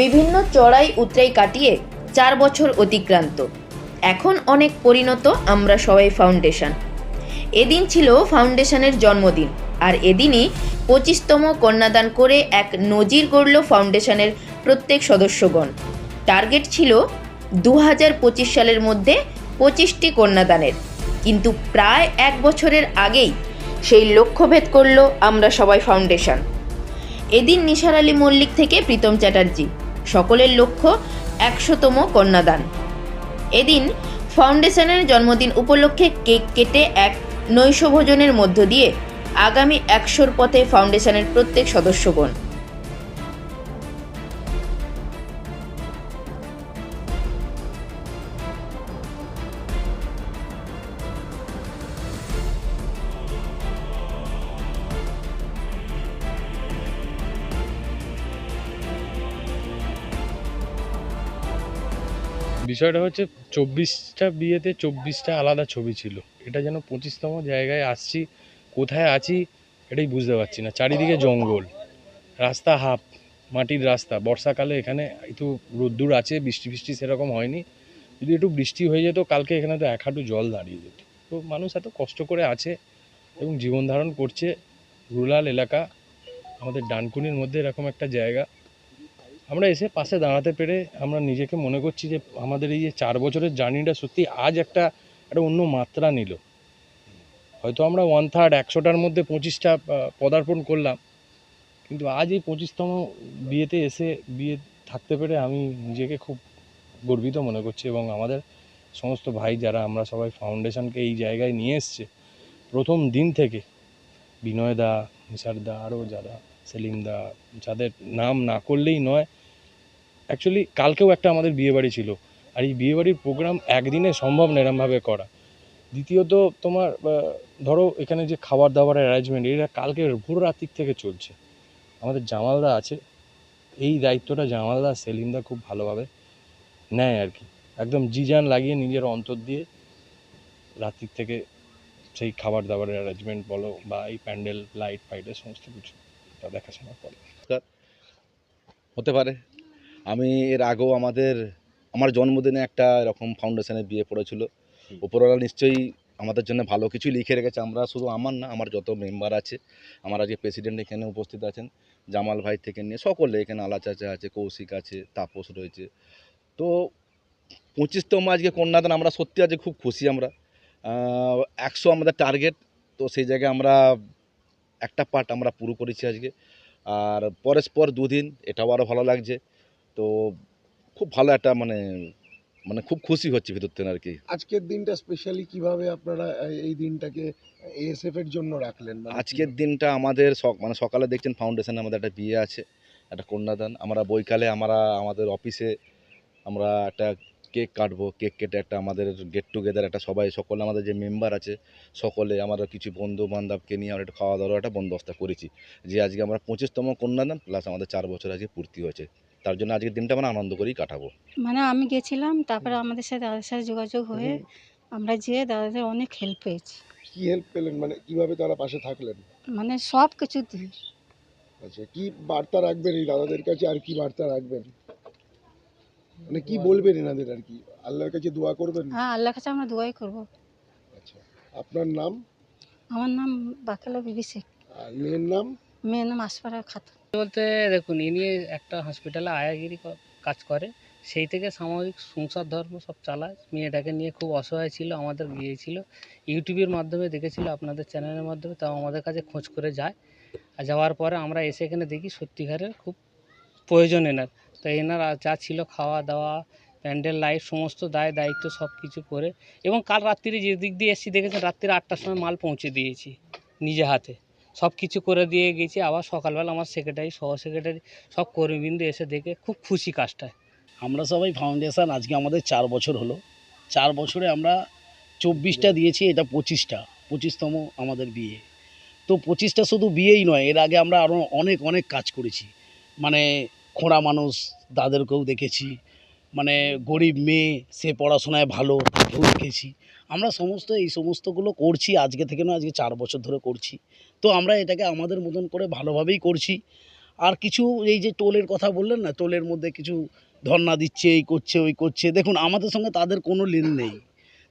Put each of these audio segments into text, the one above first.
বিভিন্ন চড়াই উতরাই কাটিয়ে চার বছর অতিক্রান্ত। এখন অনেক পরিণত আমরা সবাই ফাউন্ডেশন। এদিন ছিল ফাউন্ডেশনের জন্মদিন, আর এদিনই পঁচিশতম কন্যাদান করে এক নজির গড়ল ফাউন্ডেশনের প্রত্যেক সদস্যগণ। টার্গেট ছিল দু হাজার পঁচিশ সালের মধ্যে পঁচিশটি কন্যাদানের, কিন্তু প্রায় এক বছরের আগেই সেই লক্ষ্যভেদ করল আমরা সবাই ফাউন্ডেশন। এদিন নিসার আলী মল্লিক থেকে প্রীতম চ্যাটার্জি সকলের লক্ষ্য একশোতম কন্যাদান। এদিন ফাউন্ডেশনের জন্মদিন উপলক্ষে কেক কেটে এক নৈশভোজনের মধ্য দিয়ে আগামী একশোর পথে ফাউন্ডেশনের প্রত্যেক সদস্যগণ বিষয়টা হচ্ছে চব্বিশটা বিয়েতে চব্বিশটা আলাদা ছবি ছিল। এটা যেন পঁচিশতম জায়গায় আসছি, কোথায় আছি এটাই বুঝতে পারছি না। চারিদিকে জঙ্গল, রাস্তা হাফ, মাটির রাস্তা। বর্ষাকালে এখানে একটু রোদ্দুর আছে, বৃষ্টি ফিষ্টি সেরকম হয়নি। যদি একটু বৃষ্টি হয়ে যেত, কালকে এখানে তো এক হাঁটু জল দাঁড়িয়ে যেত। তো মানুষ এত কষ্ট করে আছে এবং জীবন ধারণ করছে। রুরাল এলাকা, আমাদের ডানকুনির মধ্যে এরকম একটা জায়গা। আমরা এসে পাশে দাঁড়াতে পেরে আমরা নিজেকে মনে করছি যে আমাদের এই যে চার বছরের জার্নিটা সত্যি আজ একটা একটা অন্য মাত্রা নিল। হয়তো আমরা ওয়ান থার্ড একশোটার মধ্যে পঁচিশটা পদার্পণ করলাম। কিন্তু আজ এই পঁচিশতম বিয়েতে এসে বিয়ে থাকতে পেরে আমি নিজেকে খুব গর্বিত মনে করছি এবং আমাদের সমস্ত ভাই যারা আমরা সবাই ফাউন্ডেশনকে এই জায়গায় নিয়ে এসছে, প্রথম দিন থেকে বিনয় দা নিসার দা, আরও যারা, সেলিম দা, যাদের নাম না করলেই নয় অ্যাকচুয়ালি কালকেও একটা আমাদের বিয়েবাড়ি ছিল। আর এই বিয়েবাড়ির প্রোগ্রাম একদিনে সম্ভব না এরমভাবে করা। দ্বিতীয়ত, তোমার ধরো, এখানে যে খাবার দাবারের অ্যারেঞ্জমেন্ট এটা কালকে ভোর রাত্রির থেকে চলছে। আমাদের জামালদা আছে। এই দায়িত্বটা জামালদা সেলিমদা খুব ভালোভাবে নেয় আর কি। একদম জিজান লাগিয়ে নিজের অন্তর দিয়ে রাত্রির থেকে সেই খাবার দাবারের অ্যারেঞ্জমেন্ট বলো বা এই প্যান্ডেল লাইট ফাইটের সমস্ত কিছু। তা দেখাশোনা করে। হতে পারে। আমি এর আগেও আমাদের আমার জন্মদিনে একটা এরকম ফাউন্ডেশনে বিয়ে পড়েছিল। উপরওয়ালা নিশ্চয়ই আমাদের জন্য ভালো কিছু লিখে রেখেছে। আমরা শুধু আমার না আমার যত মেম্বার আছে আমার আজকে প্রেসিডেন্ট এখানে উপস্থিত আছেন জামাল ভাই থেকে নিয়ে সকলে এখানে আলা চাচা আছে কৌশিক আছে তাপস রয়েছে। তো পঁচিশতম আজকে কন্যাদান আমরা সত্যি আজকে খুব খুশি আমরা। একশো আমাদের টার্গেট তো সেই জায়গায় আমরা একটা পার্ট আমরা পুরো করেছি আজকে। আর পরস্পর দুদিন এটাও আরও ভালো লাগছে। তো খুব ভালো একটা মানে মানে খুব খুশি হচ্ছে ভিতর থেকে আর কি। আজকের দিনটা স্পেশালি কীভাবে আপনারা এই- দিনটাকে এএসএফ এর জন্য রাখলেন? মানে আজকের দিনটা আমাদের মানে সকালে দেখছেন ফাউন্ডেশনে আমাদের একটা বিয়ে আছে একটা কন্যাদান। আমরা বৈকালে আমরা আমাদের অফিসে আমরা একটা কেক কাটবো কেক কেটে একটা আমাদের গেট টুগেদার একটা সবাই সকলে আমাদের যে মেম্বার আছে সকলে আমরা কিছু বন্ধু বান্ধবকে নিয়ে আমরা একটা খাওয়া দাওয়ার একটা বন্দোবস্ত করেছি। যে আজকে আমরা পঁচিশতম কন্যাদান প্লাস আমাদের চার বছর আজকে পূর্তি হয়েছে। তার জন্য আজকের দিনটা আমরা আনন্দ করেই কাটাবো। মানে আমি গেছিলাম তারপরে আমাদের সাথে দাদার সাথে যোগাযোগ হয়ে আমরা যেয়ে দাদাদের অনেক হেল্প পেয়েছি। কি হেল্প পেলেন? মানে কীভাবে তারা পাশে থাকলেন? মানে সব কিছু দিয়ে। আচ্ছা কি বার্তা রাখবেন এই দাদাদের কাছে আর কি বার্তা রাখবেন? মানে কি বলবেন এনাদের আর কি? আল্লাহর কাছে দোয়া করবেন? হ্যাঁ আল্লাহর কাছে আমরা দোয়াই করব। আচ্ছা আপনার নাম? আমার নাম বাকেলা বিবি শেখ। আর মেয়ের নাম? মেয়ের নাম আসপাড়া খাতুন। বলতে দেখুন, ইনি একটা হসপিটালে আয়াগিরি কাজ করে। সেই থেকে সামাজিক সংসার ধর্ম সব চালায়। মেয়েটাকে নিয়ে খুব অসহায় ছিল, আমাদের গিয়েছিল ইউটিউবের মাধ্যমে দেখেছিল, আপনাদের চ্যানেলের মাধ্যমে, তাও আমাদের কাছে খোঁজ করে যায়। আর যাওয়ার পরে আমরা এসে এখানে দেখি সত্যিকারের খুব প্রয়োজন এনার। তো এনার যা ছিল খাওয়া দাওয়া, প্যান্ডেল লাইট সমস্ত দায় দায়িত্ব সব কিছু করে এবং কাল রাত্রিরে যে দিক দিয়ে এসেছি, দেখেছেন? রাত্রিরে আটটার সময় মাল পৌঁছে দিয়েছি, নিজে হাতে। সব কিছু করে দিয়ে গেছি। আবার সকালবেলা আমার সেক্রেটারি সহ সেক্রেটারি সব কর্মীবৃন্দ এসে দেখে খুব খুশি কাজটায় আমরা সবাই ফাউন্ডেশন আজকে আমাদের চার বছর হলো। চার বছরে আমরা চব্বিশটা দিয়েছি, এটা পঁচিশটা। পঁচিশতম আমাদের বিয়ে। তো পঁচিশটা শুধু বিয়েই নয়, এর আগে আমরা আরও অনেক অনেক কাজ করেছি। মানে খোঁড়া মানুষ, তাদেরকেও দেখেছি। মানে গরিব মেয়ে, সে পড়াশোনায় ভালো তাকেও দেখেছি। আমরা সমস্ত, এই সমস্তগুলো করছি, আজকে থেকে না আজকে চার বছর ধরে করছি। তো আমরা এটাকে আমাদের মতন করে ভালোভাবেই করছি। আর কিছু, এই যে টোলের কথা বললেন না, টোলের মধ্যে কিছু ধর্না দিচ্ছে, এই করছে, ওই করছে। দেখুন, আমাদের সঙ্গে তাদের কোনো লেন নেই।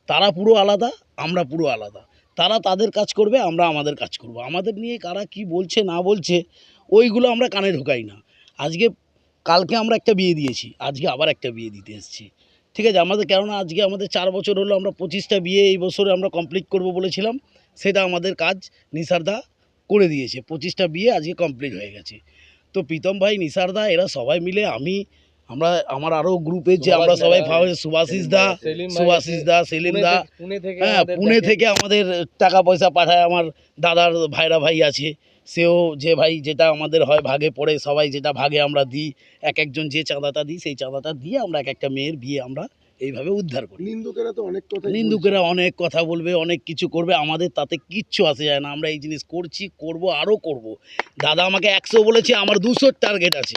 তারা পুরো আলাদা, আমরা পুরো আলাদা। তারা তাদের কাজ করবে, আমরা আমাদের কাজ করব। আমাদের নিয়ে কারা কি বলছে, না বলছে, ওইগুলো আমরা কানে ঢোকাই না। আজকে কালকে আমরা একটা বিয়ে দিয়েছি আজকে আবার একটা বিয়ে দিতে এসেছি। ঠিক আছে আমাদের কেননা আজকে আমাদের চার বছর হলো আমরা পঁচিশটা বিয়ে এই বছরে আমরা কমপ্লিট করব বলেছিলাম সেটা আমাদের কাজ নিসারদা করে দিয়েছে। পঁচিশটা বিয়ে আজকে কমপ্লিট হয়ে গেছে। তো প্রীতম ভাই নিসারদা এরা সবাই মিলে আমি আমরা আমার আরও গ্রুপে যে আমরা সবাই সুভাষিস দা সুভাষিস দা সেলিম দা। হ্যাঁ পুনে থেকে আমাদের টাকা পয়সা পাঠায় আমার দাদার ভাইরা ভাই আছে। সেও যে ভাই যেটা আমাদের হয় ভাগে পড়ে সবাই যেটা ভাগে আমরা দিই এক একজন যে চাঁদাটা দিই সেই চাঁদাটা দিয়ে আমরা এক একটা মেয়ের বিয়ে আমরা এইভাবে উদ্ধার করি। নিন্দুকেরা তো অনেক কথা নিন্দুকেরা অনেক কথা বলবে অনেক কিছু করবে আমাদের তাতে কিচ্ছু আসে যায় না। আমরা এই জিনিস করছি করব আরও করব। দাদা আমাকে একশো বলেছে আমার দুশোর টার্গেট আছে।